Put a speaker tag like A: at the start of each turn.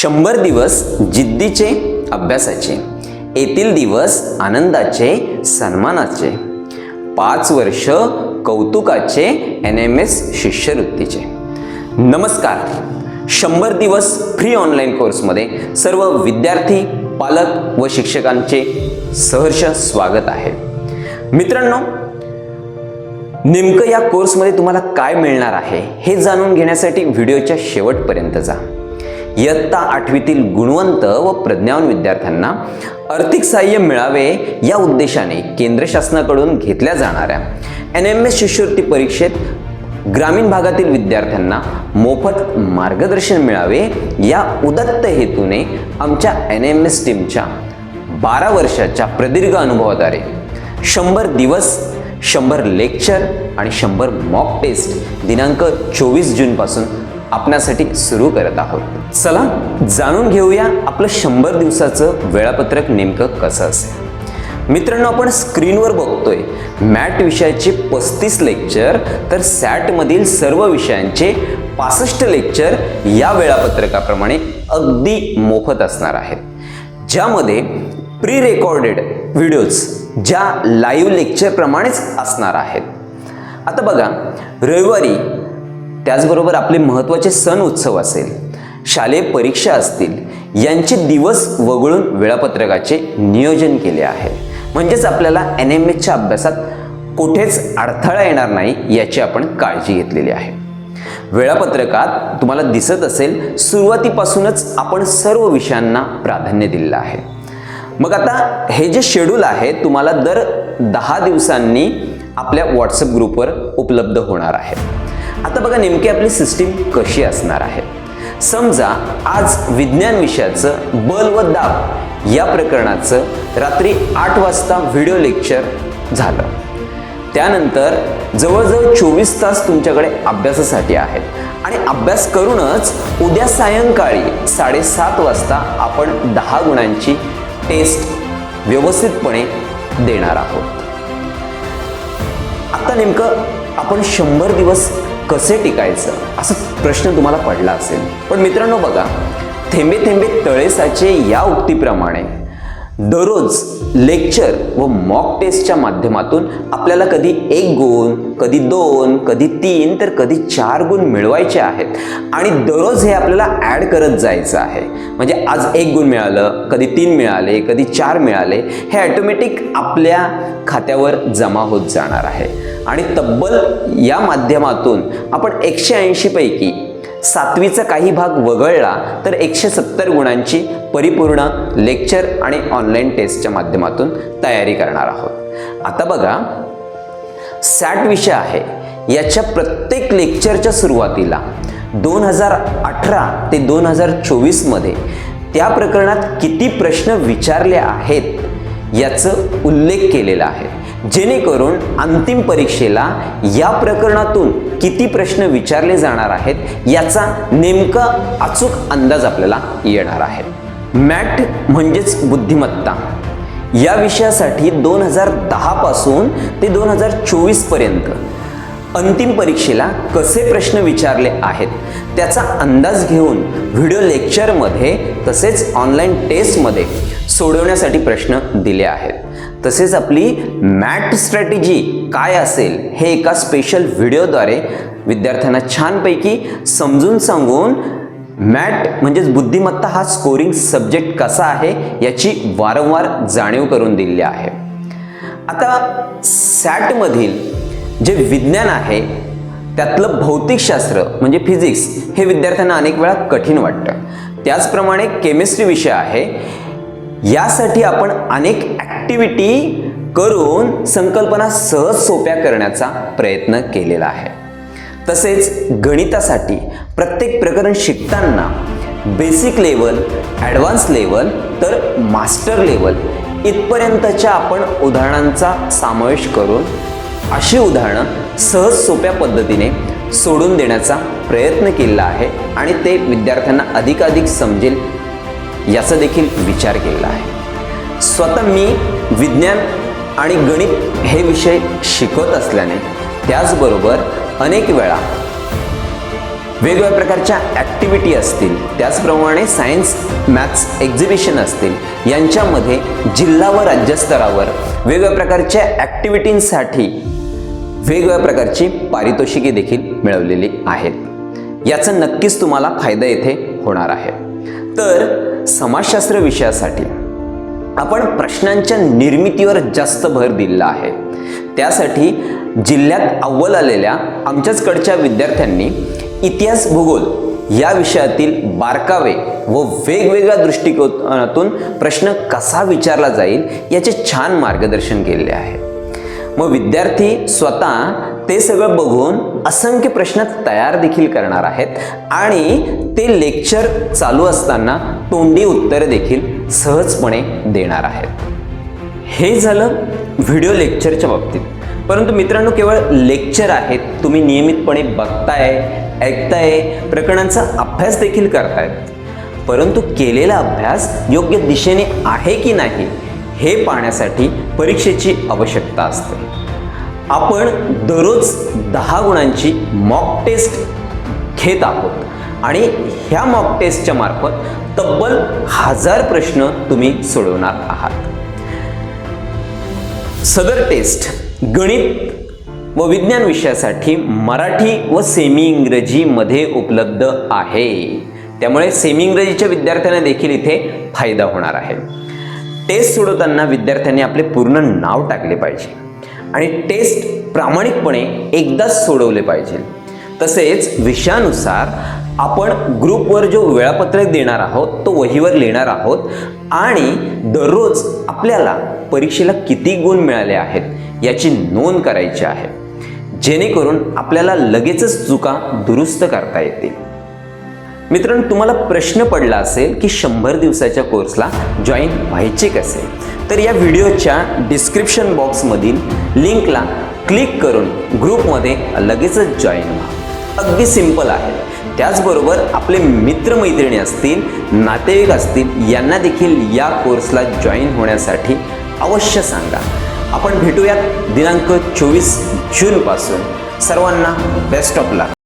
A: शंभर दिवस जिद्दीचे अभ्यासाचे येथील दिवस आनंदाचे सन्मानाचे पाच वर्ष कौतुकाचे एन एम एस शिष्यवृत्तीचे. नमस्कार. शंभर दिवस फ्री ऑनलाईन कोर्समध्ये सर्व विद्यार्थी पालक व शिक्षकांचे सहर्ष स्वागत आहे. मित्रांनो नेमकं या कोर्समध्ये तुम्हाला काय मिळणार आहे हे जाणून घेण्यासाठी व्हिडिओच्या शेवटपर्यंत जा. इयत्ता आठवीतील गुणवंत व प्रज्ञावान विद्यार्थ्यांना आर्थिक सहाय्य मिळावे या उद्देशाने केंद्र शासनाकडून घेतल्या जाणाऱ्या एन एम एस शिष्यवृत्ती परीक्षेत ग्रामीण भागातील विद्यार्थ्यांना मोफत मार्गदर्शन मिळावे या उदत्त हेतूने आमच्या एन एम एस टीमच्या बारा वर्षाच्या प्रदीर्घ अनुभवाद्वारे शंभर दिवस शंभर लेक्चर आणि शंभर मॉक टेस्ट दिनांक चोवीस जूनपासून आपणासाठी सुरू करत आहोत. चला जाणून घेऊया आपलं शंभर दिवसाचं वेळापत्रक नेमकं कसं असेल. मित्रांनो आपण स्क्रीनवर बघतोय मॅट विषयाचे पस्तीस लेक्चर तर सॅटमधील सर्व विषयांचे पासष्ट लेक्चर या वेळापत्रकाप्रमाणे अगदी मोफत असणार आहेत. ज्यामध्ये प्री रेकॉर्डेड व्हिडिओज ज्या लाईव्ह लेक्चरप्रमाणेच असणार आहेत. आता बघा रविवारी त्याचबरोबर आपले महत्त्वाचे सण उत्सव असेल शालेय परीक्षा असतील यांचे दिवस वगळून वेळापत्रकाचे नियोजन केले आहे. म्हणजेच आपल्याला एन एम एच्या अभ्यासात कुठेच अडथळा येणार नाही याची आपण काळजी घेतलेली आहे. वेळापत्रकात तुम्हाला दिसत असेल सुरुवातीपासूनच आपण सर्व विषयांना प्राधान्य दिलेलं आहे. मग आता हे जे शेड्यूल आहे तुम्हाला दर दहा दिवसांनी आपल्या व्हॉट्सअप ग्रुपवर उपलब्ध होणार आहे. आता बघा नेमकी आपली सिस्टीम कशी असणार आहे. समजा आज विज्ञान विषयाचं बल व दाब या प्रकरणाचं रात्री आठ वाजता व्हिडिओ लेक्चर झालं. त्यानंतर जवळजवळ चोवीस तास तुमच्याकडे अभ्यासासाठी आहेत. आणि अभ्यास करूनच उद्या सायंकाळी साडेसात वाजता आपण दहा गुणांची टेस्ट व्यवस्थितपणे देणार आहोत. आता नेमकं आपण शंभर दिवस कसे टिकायचं? असा प्रश्न तुम्हाला पडला असेल. पण मित्रांनो बघा थेंबे थेंबे तळेसाचे या उक्तीप्रमाणे दररोज लेक्चर व मॉक टेस्टच्या माध्यमातून आपल्याला कधी एक गुण कधी दोन कधी तीन तर कधी चार गुण मिळवायचे आहेत. आणि दररोज हे आपल्याला ॲड करत जायचं आहे. म्हणजे आज एक गुण मिळालं कधी तीन मिळाले कधी चार मिळाले हे ॲटोमॅटिक आपल्या खात्यावर जमा होत जाणार आहे. आणि तब्बल या माध्यमातून आपण एकशे ऐंशीपैकी सातवीचा काही भाग वगळला तर एकशे सत्तर गुणांची परिपूर्ण लेक्चर आणि ऑनलाईन टेस्टच्या माध्यमातून तयारी करणार आहोत. आता बघा सॅट विषय आहे. याच्या प्रत्येक लेक्चरच्या सुरुवातीला दोन हजार अठरा ते दोन हजार चोवीसमध्ये त्या प्रकरणात किती प्रश्न विचारले आहेत? याचं उल्लेख केलेला आहे. जेणेकरून अंतिम परीक्षेला या प्रकरणातून किती प्रश्न विचारले जाणार आहेत याचा नेमका अचूक अंदाज आपल्याला येणार आहे. मॅट म्हणजेच बुद्धिमत्ता. या विषयासाठी दोन हजार दहापासून ते दोन हजार चोवीसपर्यंत अंतिम परीक्षेला कसे प्रश्न विचारले आहेत त्याचा अंदाज घेऊन व्हिडिओ लेक्चरमध्ये तसेच ऑनलाईन टेस्टमध्ये सोडवण्यासाठी प्रश्न दिले आहेत. तसेच आपली मॅट स्ट्रॅटेजी काय असेल हे एका स्पेशल व्हिडिओद्वारे विद्यार्थ्यांना छानपैकी समजून सांगून मॅट म्हणजेच बुद्धिमत्ता हा स्कोरिंग सब्जेक्ट कसा आहे याची वारंवार जाणीव करून दिलेली आहे. आता सॅटमधील जे विज्ञान आहे त्यातलं भौतिकशास्त्र म्हणजे फिजिक्स हे विद्यार्थ्यांना अनेक वेळा कठीण वाटतं. त्याचप्रमाणे केमिस्ट्री विषय आहे यासाठी आपण अनेक ॲक्टिव्हिटी करून संकल्पना सहज सोप्या करण्याचा प्रयत्न केलेला आहे. तसेच गणितासाठी प्रत्येक प्रकरण शिकताना बेसिक लेवल ॲडव्हान्स लेवल तर मास्टर लेवल इथपर्यंतच्या आपण उदाहरणांचा समावेश करून अशी उदाहरणं सहज सोप्या पद्धतीने सोडून देण्याचा प्रयत्न केलेला आहे आणि ते विद्यार्थ्यांना अधिकाधिक समजेल याचा देखील विचार केलेला आहे. स्वतः मी विज्ञान आणि गणित हे विषय शिकवत असल्याने त्याचबरोबर अनेक वेळा वेगवेगळ्या प्रकारच्या ॲक्टिव्हिटी असतील त्याचप्रमाणे सायन्स मॅथ्स एक्झिबिशन असतील यांच्यामध्ये जिल्हा व राज्यस्तरावर वेगवेगळ्या प्रकारच्या ॲक्टिव्हिटींसाठी वेगवेगळ्या प्रकारची पारितोषिके देखील मिळवलेली आहेत. याचा नक्कीच तुम्हाला फायदा येथे होणार आहे. तर समाजशास्त्र विषयासाठी आपण प्रश्नांच्या निर्मितीवर जास्त भर दिलेला आहे. त्यासाठी जिल्ह्यात अव्वल आलेल्या आमच्याचकडच्या विद्यार्थ्यांनी इतिहास भूगोल या विषयातील बारकावे व वेगवेगळ्या दृष्टिकोनातून प्रश्न कसा विचारला जाईल याचे छान मार्गदर्शन केलेले आहे. मग विद्यार्थी स्वतः ते सगळं बघून असंख्य प्रश्न तयार देखील करणार आहेत. आणि ते लेक्चर चालू असताना तोंडी उत्तरे देखील सहजपणे देणार आहेत. हे झालं व्हिडिओ लेक्चरच्या बाबतीत. परंतु मित्रांनो केवळ लेक्चर आहेत तुम्ही नियमितपणे बघताय ऐकताय प्रकरणांचा अभ्यास देखील करतायत. परंतु केलेला अभ्यास योग्य दिशेने आहे की नाही हे पाहण्यासाठी परीक्षेची आवश्यकता असते. आपण दररोज दहा गुणांची मॉक टेस्ट घेत आहोत. आणि ह्या मॉक टेस्टच्या मार्फत तब्बल हजार प्रश्न तुम्ही सोडवणार आहात. सदर टेस्ट गणित व विज्ञान विषयासाठी मराठी व सेमी इंग्रजीमध्ये उपलब्ध आहे. त्यामुळे सेमी इंग्रजीच्या विद्यार्थ्यांना देखील इथे फायदा होणार आहे. टेस्ट सोडवताना विद्यार्थ्यांनी आपले पूर्ण नाव टाकले पाहिजे. आणि टेस्ट प्रामाणिकपणे एकदाच सोडवले पाहिजे. तसेच विषयानुसार आपण ग्रुपवर जो वेळापत्रक देणार आहोत तो वहीवर लिहिणार आहोत आणि दररोज आपल्याला परीक्षेला किती गुण मिळाले आहेत याची नोंद करायची आहे. जेणेकरून आपल्याला लगेचच चुका दुरुस्त करता येतील. मित्रांनो तुम्हाला प्रश्न पडला असेल की शंभर दिवसाच्या कोर्सला जॉईन व्हायचे कसे? तर या व्हिडिओच्या डिस्क्रिप्शन बॉक्समधील लिंकला क्लिक करून ग्रुपमध्ये लगेचच जॉईन व्हा. अगदी सिंपल आहे. त्याचबरोबर आपले मित्रमैत्रिणी असतील नातेवाईक असतील यांना देखील या कोर्सला जॉईन होण्यासाठी अवश्य सांगा. आपण भेटूयात दिनांक चोवीस जूनपासून सर्वांना बेस्ट ऑफ लक